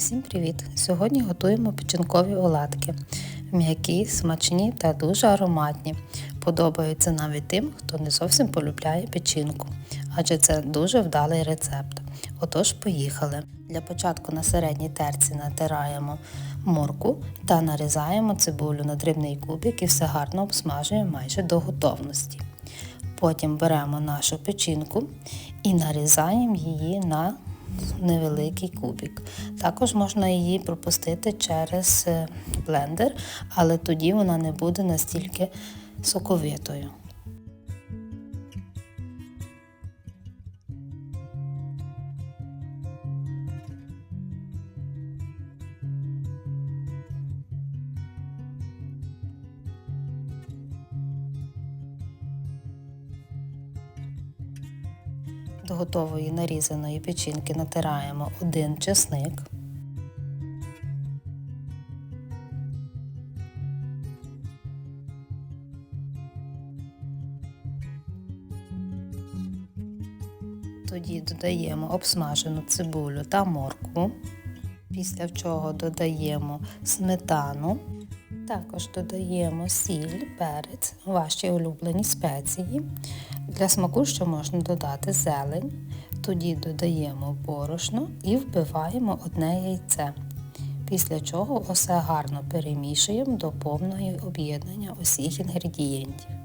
Усім привіт! Сьогодні готуємо печінкові оладки. М'які, смачні та дуже ароматні. Подобаються навіть тим, хто не зовсім полюбляє печінку, адже це дуже вдалий рецепт. Отож, поїхали. Для початку на середній терці натираємо морку та нарізаємо цибулю на дрібний кубик і все гарно обсмажуємо майже до готовності. Потім беремо нашу печінку і нарізаємо її на невеликий кубик. Також можна її пропустити через е, блендер, але тоді вона не буде настільки соковитою. Готової нарізаної печінки натираємо один чесник. Тоді додаємо обсмажену цибулю та моркву, після чого додаємо сметану, також додаємо сіль, перець, ваші улюблені спеції. Для смаку ще можна додати зелень. Тоді додаємо борошно і вбиваємо одне яйце. Після чого усе гарно перемішуємо до повного об'єднання усіх інгредієнтів.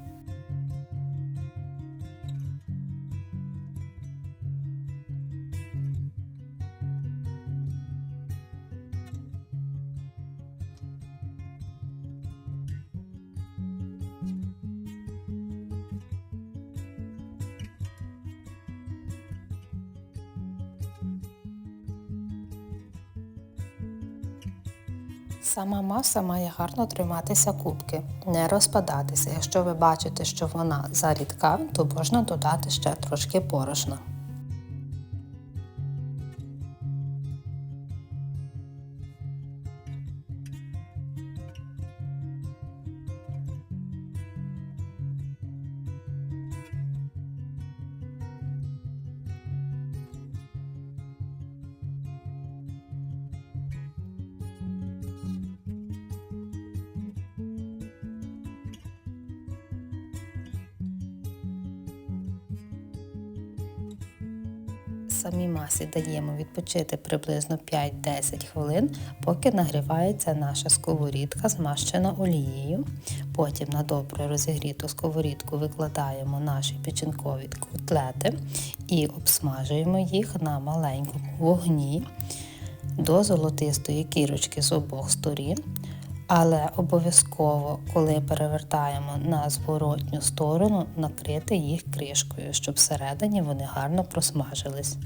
Сама маса має гарно триматися кубки, не розпадатися. Якщо ви бачите, що вона зарідка, то можна додати ще трошки борошна. Самій масі даємо відпочити приблизно 5-10 хвилин, поки нагрівається наша сковорідка, змащена олією. Потім на добре розігріту сковорідку викладаємо наші печінкові котлети і обсмажуємо їх на маленькому вогні до золотистої кірочки з обох сторін. Але обов'язково, коли перевертаємо на зворотню сторону, накрити їх кришкою, щоб всередині вони гарно просмажились.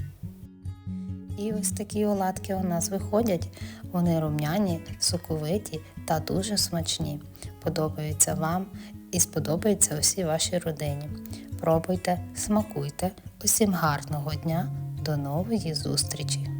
І ось такі оладки у нас виходять. Вони рум'яні, соковиті та дуже смачні. Подобаються вам і сподобаються усій вашій родині. Пробуйте, смакуйте. Усім гарного дня, до нової зустрічі!